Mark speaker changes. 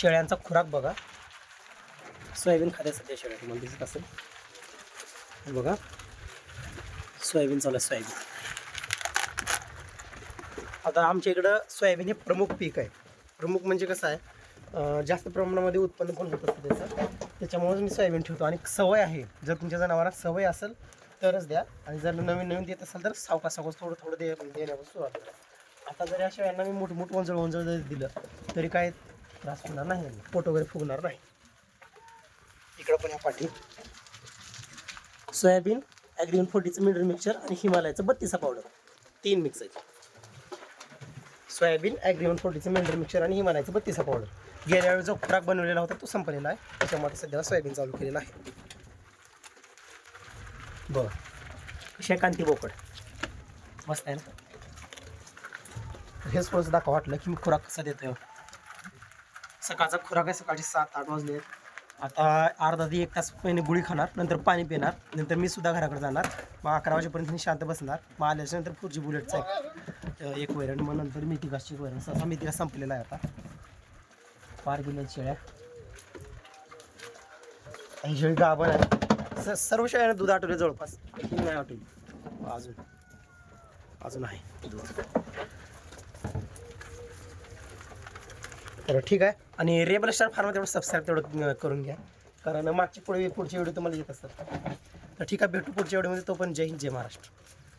Speaker 1: शेळ्यांचा खुराक बघा. सोयाबीन खाते सध्या शेळ्या तुम्हाला दिसत असेल. बघा. सोयाबीन चालू आहे सोयाबीन. आता आमच्या इकडं सोयाबीन हे प्रमुख पीक आहे. प्रमुख म्हणजे कसं आहे जास्त प्रमाणामध्ये उत्पन्न पण होत असतं त्याचं. त्याच्यामुळेच मी सोयाबीन ठेवतो. आणि सवय आहे. जर तुमच्या जनावराला सवय असेल तरच द्या. आणि जर नवीन नवीन देत असाल तर सावका सावकाश थोडं थोडं दे देण्यापासून सुरुवात करा. आता जरी अशा यांना मी मोठमोठ ओंजळ वंजळ वंजळ जरी दिलं तरी काय त्रास होणार नाही. पोट वगैरे फुगणार नाही. इकडं पण या पाठी. सोयाबीन ॲग्रीन फोर्टीचं मिनरल मिक्सचर आणि हिमालयाचं बत्तीसा पावडर तीन मिक्स आहे सोयाबीन ॲग्रीवन फोर्टीचं मिनरल मिक्सचर आणि हिमालयाचं बत्तीसा पावडर गेल्या वेळी जो खुराक बनवलेला होता तो संपलेला आहे. त्याच्यामुळे सध्या सोयाबीन चालू केलेला आहे. बरं. कशी आहे कांती बोकड. मस्त आहे ना? हेच थोडंसं दाखवा वाटलं की मी खुराक कसा देतोय. सकाळचा खुराक आहे सकाळचे सात आठ वाजले आता अर्धा ते एक तास पहिले गुळी खाणार नंतर पाणी पिणार नंतर मी सुद्धा घराकडे जाणार. मग अकरा वाजेपर्यंत मी शांत बसणार. मग आल्याच्यानंतर पुढची बुलेटचा एक एक वैरण मग नंतर मेथी घासची वैरण. असा मेथी संपलेला आहे आता. पार गेल्या शेळ्या. आणि शेळी गाभण आहे. स- सर्व शेळ्यानं दूध आठवले जवळपास. नाही आठवली. अजून. अजून आहे. दूध. तर ठीक आहे? आणि रेबल स्टार फार्म तेवढं सबस्क्राईब तेवढं करून घ्या. कारण मागची पुढे पुढची व्हिडिओ तुम्हाला येत असतात. तर ठीक आहे भेटू पुढच्या व्हिडिओमध्ये तो पण जय हिंद जय महाराष्ट्र.